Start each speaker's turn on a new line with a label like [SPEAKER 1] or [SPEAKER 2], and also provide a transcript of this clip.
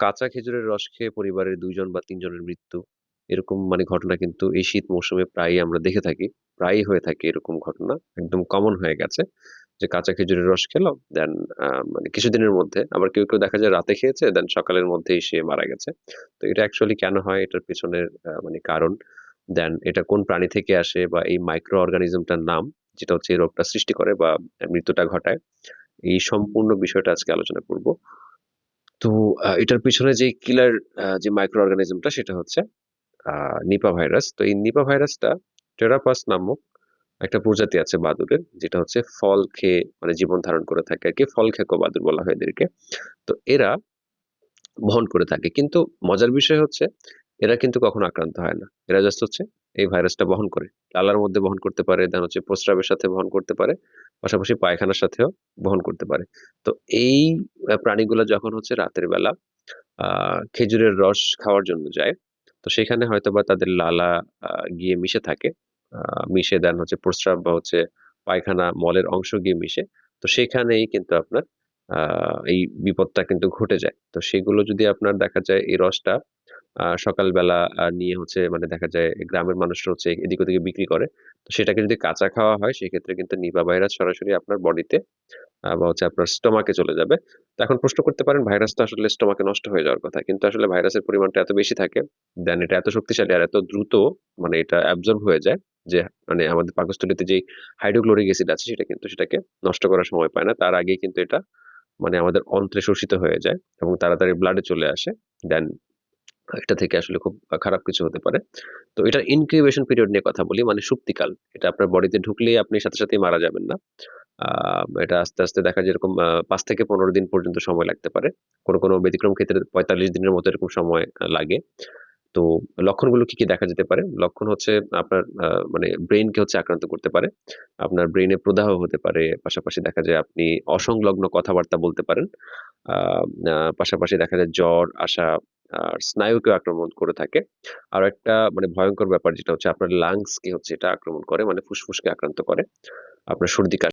[SPEAKER 1] কাঁচা খেজুরের রস খেয়ে পরিবারের দুইজন বা তিনজনের মৃত্যু। এরকম মানে ঘটনা কিন্তু এই শীত মৌসুমে প্রায়ই আমরা দেখে থাকি। প্রায়ই হয়ে থাকে এরকম ঘটনা। একদম কমন হয়ে গেছে। যে কাঁচা খেজুরের রস খেলো, দেন মানে কিছুদিনের মধ্যে আবার কেউ, কেউ দেখা যায় রাতে খেয়েছে, দেন সকালের মধ্যেই সে মারা গেছে। তো এটা অ্যাকচুয়ালি কেন হয়? এটার পেছনের মানে কারণ, দেন এটা কোন প্রাণী থেকে আসে বা এই মাইক্রো অর্গানিজমটার নাম, যেটা হচ্ছে এই রোগটা সৃষ্টি করে বা মৃত্যুটা ঘটায়। এই সম্পূর্ণ বিষয়টা আজকে আলোচনা করব। তো এটার পিছনে যে কিলার যে মাইক্রো অর্গানিজমটা সেটা হচ্ছে নিপা ভাইরাস। তো এই নিপা ভাইরাসটা টেরাপাস নামক একটা প্রজাতি আছে বাদুড়ের, যেটা হচ্ছে ফল খেয়ে মানে জীবন ধারণ করে থাকে আর কি ফল খেকো বাদুড় বলা হয় এদেরকে। তো এরা বহন করে থাকে। কিন্তু মজার বিষয় হচ্ছে এরা কিন্তু কখনো আক্রান্ত হয় না। এরা জাস্ট হচ্ছে এই ভাইরাসটা বহন করে। লালার মধ্যে বহন করতে পারে, দেন হচ্ছে প্রস্রাবের সাথে বহন করতে পারে। পাশাপাশি পায়খানার সাথেও বহন করতে পারে। তো এই প্রাণীগুলো যখন হচ্ছে রাতের বেলা খেজুরের রস খাওয়ার জন্য যায়, তো সেখানে হয়তোবা তাদের লালা গিয়ে মিশে থাকে। মিশে দেন হচ্ছে প্রস্রাব বা হচ্ছে পায়খানা, মলের অংশ গিয়ে মিশে। তো সেখানেই কিন্তু আপনার এই বিপদটা কিন্তু ঘটে যায়। তো সেগুলো যদি আপনার দেখা যায় এই রসটা সকালবেলা নিয়ে হচ্ছে মানে দেখা যায় গ্রামের মানুষরা হচ্ছে এদিক ওদিকে বিক্রি করে। তো সেটাকে যদি কাঁচা খাওয়া হয় সেক্ষেত্রে কিন্তু নিপা ভাইরাস সরাসরি আপনার বডিতে বা হচ্ছে আপনার স্টমাকে চলে যাবে। তো এখন প্রশ্ন করতে পারেন ভাইরাস তো আসলে স্টমাকে নষ্ট হয়ে যাওয়ার কথা। কিন্তু আসলে ভাইরাসের পরিমাণটা এত বেশি থাকে, দেন এটা এত শক্তিশালী আর এত দ্রুত মানে এটা অ্যাবজর্ব হয়ে যায় যে মানে আমাদের পাকস্থলীতে যে হাইড্রোক্লোরিক অ্যাসিড আছে সেটা কিন্তু সেটাকে নষ্ট করার সময় পায় না। তার আগেই কিন্তু এটা মানে আমাদের অন্ত্রে শোষিত হয়ে যায় এবং তাড়াতাড়ি ব্লাডে চলে আসে। দেন এটা থেকে আসলে খুব খারাপ কিছু হতে পারে। তো এটার ইনকিউবেশন পিরিয়ড নিয়ে কথা বলি মানে সুপ্তিকাল। এটা আপনার বডিতে ঢুকলেই আপনি সাথে, সাথেই মারা যাবেন না। এটা আস্তে, আস্তে দেখা যায় এরকম আ ৫ থেকে ১৫ দিন পর্যন্ত সময় লাগতে পারে। কোনো, কোনো ব্যতিক্রম ক্ষেত্রে ৪৫ দিনের মতো এরকম সময় লাগে। তো লক্ষণগুলো কি, কি দেখা যেতে পারে? লক্ষণ হচ্ছে আপনার মানে ব্রেইনকে হচ্ছে আক্রান্ত করতে পারে। আপনার ব্রেইনে প্রদাহ হতে পারে। পাশাপাশি দেখা যায় আপনি অসংলগ্ন কথাবার্তা বলতে পারেন। পাশাপাশি দেখা যায় জ্বর আসা আর স্নায়ুকে আক্রমণ করে থাকে। আর একটা মানে ভয়ঙ্কর ব্যাপার যেটা হচ্ছে আপনার লাংসকে হচ্ছে এটা আক্রমণ করে মানে ফুসফুসকে আক্রান্ত করে। আপনার সর্দি কাশি